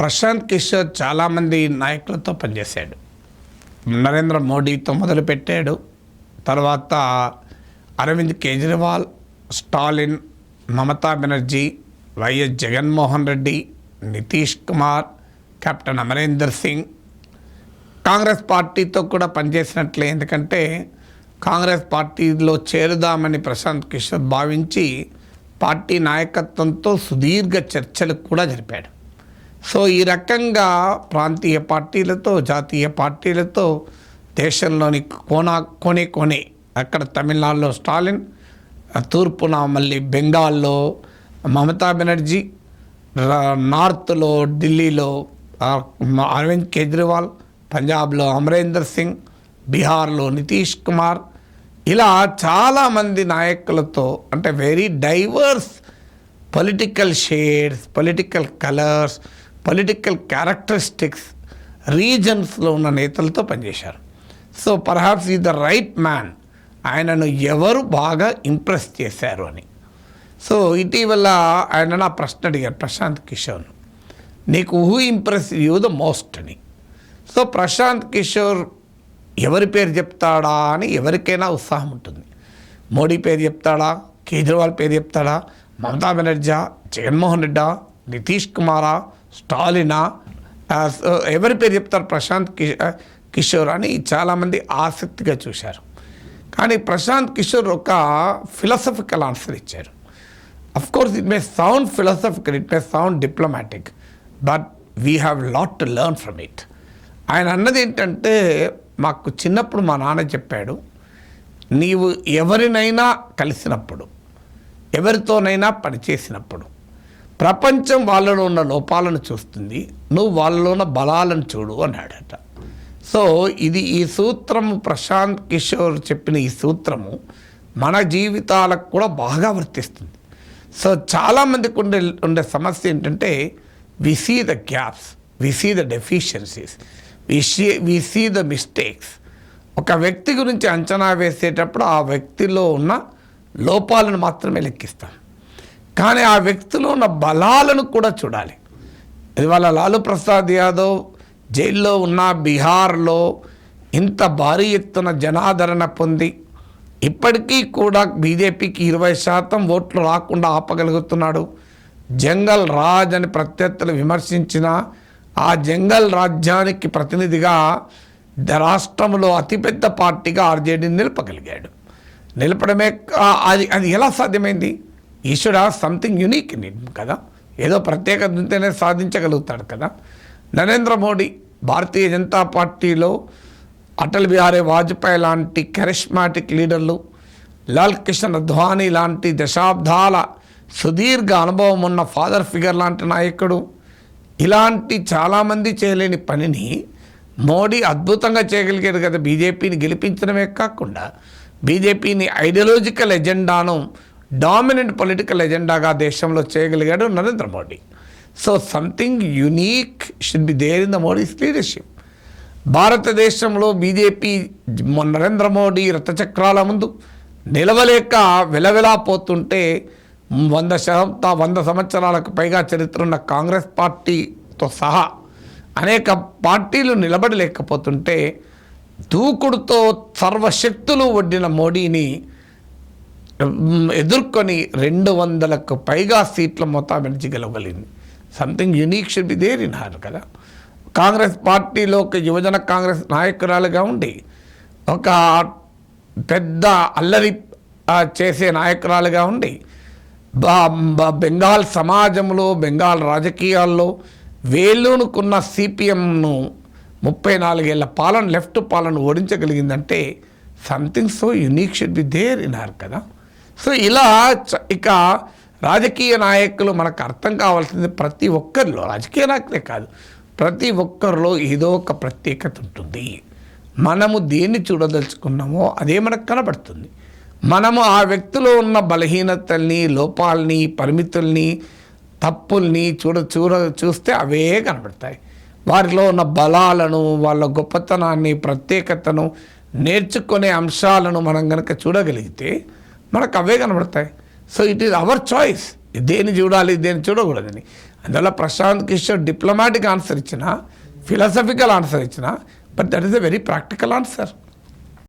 ప్రశాంత్ కిషోర్ చాలామంది నాయకులతో పనిచేశాడు. నరేంద్ర మోడీతో మొదలుపెట్టాడు తర్వాత అరవింద్ కేజ్రీవాల్ స్టాలిన్ మమతా బెనర్జీ వైఎస్ జగన్మోహన్ రెడ్డి నితీష్ కుమార్ కెప్టెన్ అమరేందర్ సింగ్. కాంగ్రెస్ పార్టీతో కూడా పనిచేసినట్లే. ఎందుకంటే కాంగ్రెస్ పార్టీలో చేరుదామని ప్రశాంత్ కిషోర్ భావించి పార్టీ నాయకత్వంతో సుదీర్ఘ చర్చలు కూడా జరిపాడు. సో ఈ రకంగా ప్రాంతీయ పార్టీలతో జాతీయ పార్టీలతో దేశంలోని కోనా కొనే కొనే అక్కడ తమిళనాడులో స్టాలిన్ తూర్పున మళ్ళీ బెంగాల్లో మమతా బెనర్జీ నార్త్లో ఢిల్లీలో అరవింద్ కేజ్రీవాల్ పంజాబ్లో అమరేందర్ సింగ్ బీహార్లో నితీష్ కుమార్ ఇలా చాలామంది నాయకులతో అంటే very diverse political shades political colours political characteristics రీజన్స్లో ఉన్న నేతలతో పనిచేశారు. సో పర్హాప్స్ ఈ ద రైట్ మ్యాన్ ఆయనను ఎవరు బాగా ఇంప్రెస్ చేశారు అని. సో ఇటీవల ఆయన నా ప్రశ్న అడిగారు ప్రశాంత్ కిషోర్ నీకు who impress you the most అని. సో ప్రశాంత్ కిషోర్ ఎవరి పేరు చెప్తాడా అని ఎవరికైనా ఉత్సాహం ఉంటుంది. మోడీ పేరు చెప్తాడా? కేజ్రీవాల్ పేరు చెప్తాడా? మమతా బెనర్జా? జగన్మోహన్ రెడ్డా? నితీష్ కుమారా? స్టాలినా ఎవరి పేరు చెప్తారు? ప్రశాంత్కి కిషోర్ అని చాలామంది ఆసక్తిగా చూశారు. కానీ ప్రశాంత్ కిషోర్ ఒక ఫిలాసఫికల్ ఆన్సర్ ఇచ్చారు. Of course it may sound philosophical it may sound diplomatic but we have lot to learn from it ఆయన అన్నది ఏంటంటే మాకు చిన్నప్పుడు మా నాన్న చెప్పాడు నీవు ఎవరినైనా కలిసినప్పుడు ఎవరితోనైనా పనిచేసినప్పుడు ప్రపంచం వాళ్ళలో ఉన్న లోపాలను చూస్తుంది. నువ్వు వాళ్ళలో ఉన్న బలాలను చూడు అన్నాడట. సో ఇది ఈ సూత్రము ప్రశాంత్ కిషోర్ చెప్పిన ఈ సూత్రము మన జీవితాలకు కూడా బాగా వర్తిస్తుంది. సో చాలామందికి ఉండే ఉండే సమస్య ఏంటంటే we see the gaps we see the deficiencies we see we see the mistakes ఒక వ్యక్తి గురించి అంచనా వేసేటప్పుడు ఆ వ్యక్తిలో ఉన్న లోపాలను మాత్రమే లెక్కిస్తాం. కానీ ఆ వ్యక్తిలో ఉన్న బలాలను కూడా చూడాలి. ఇవాళ లాలూ ప్రసాద్ యాదవ్ జైల్లో ఉన్న బీహార్లో ఇంత భారీ ఎత్తున జనాదరణ పొంది ఇప్పటికీ కూడా బీజేపీకి ఇరవై శాతం ఓట్లు రాకుండా ఆపగలుగుతున్నాడు. జంగల్ రాజ్ అని ప్రత్యర్థులు విమర్శించిన ఆ జంగల్ రాజ్యానికి ప్రతినిధిగా ద- రాష్ట్రంలో అతిపెద్ద పార్టీగా ఆర్జేడీని నిలపగలిగాడు. నిలపడమే అది అది ఎలా సాధ్యమైంది? ఈశ్వర సంథింగ్ యునిక్ ఇన్ కదా? ఏదో ప్రత్యేకత ఉంటేనే సాధించగలుగుతాడు కదా? నరేంద్ర మోడీ భారతీయ జనతా పార్టీలో అటల్ బిహారీ వాజ్పేయి లాంటి కరిష్మాటిక్ లీడర్లు లాల్ కృష్ణ అద్వానీ లాంటి దశాబ్దాల సుదీర్ఘ అనుభవం ఉన్న ఫాదర్ ఫిగర్ లాంటి నాయకుడు ఇలాంటి చాలామంది చేయలేని పనిని మోడీ అద్భుతంగా చేయగలిగాడు కదా? బీజేపీని గెలిపించడమే కాకుండా బీజేపీని ఐడియాలజికల్ ఎజెండాను డామినెంట్ పొలిటికల్ ఎజెండాగా దేశంలో చేయగలిగాడు Narendra Modi. So something unique should be there in the Modi's leadership. భారతదేశంలో బీజేపీ నరేంద్ర మోడీ రథచక్రాల ముందు నిలవలేక వెలవెలా పోతుంటే వంద శత వంద సంవత్సరాలకు పైగా చరిత్ర ఉన్న కాంగ్రెస్ పార్టీతో సహా అనేక పార్టీలు నిలబడలేకపోతుంటే దూకుడుతో సర్వశక్తులు ఒడ్డిన మోడీని ఎదుర్కొని రెండు వందలకు పైగా సీట్ల మొత్తం గెలవగలిగింది. Something unique should be there in her కదా? కాంగ్రెస్ పార్టీలో ఒక యువజన కాంగ్రెస్ నాయకురాలుగా ఉండి ఒక పెద్ద అల్లరి చేసే నాయకురాలుగా ఉండి బ- బెంగాల్ సమాజంలో బెంగాల్ రాజకీయాల్లో వేలునుకున్న సిపిఎంను ముప్పై నాలుగేళ్ళ పాలన లెఫ్ట్ పాలన ఓడించగలిగిందంటే something so unique should be there in her కదా? సో ఇలా చ- ఇక రాజకీయ నాయకులు మనకు అర్థం కావాల్సింది ప్రతి ఒక్కరిలో రాజకీయ నాయకులే కాదు ప్రతి ఒక్కరిలో ఏదో ఒక ప్రత్యేకత ఉంటుంది. మనము దేన్ని చూడదలుచుకున్నామో అదే మనకు కనబడుతుంది. మనము ఆ వ్యక్తిలో ఉన్న బలహీనతల్ని లోపాలని పరిమితుల్ని తప్పుల్ని చూడ చూడ చూస్తే అవే కనబడతాయి. వారిలో ఉన్న బలాలను వాళ్ళ గొప్పతనాన్ని ప్రత్యేకతను నేర్చుకునే అంశాలను మనం కనుక చూడగలిగితే మనకు అవే కనబడతాయి. So it is our choice దేన్ని చూడాలి దేన్ని చూడకూడదని. అందువల్ల ప్రశాంత్ కిషోర్ డిప్లొమాటిక్ ఆన్సర్ ఇచ్చిన ఫిలాసఫికల్ ఆన్సర్ ఇచ్చిన but that is a very practical answer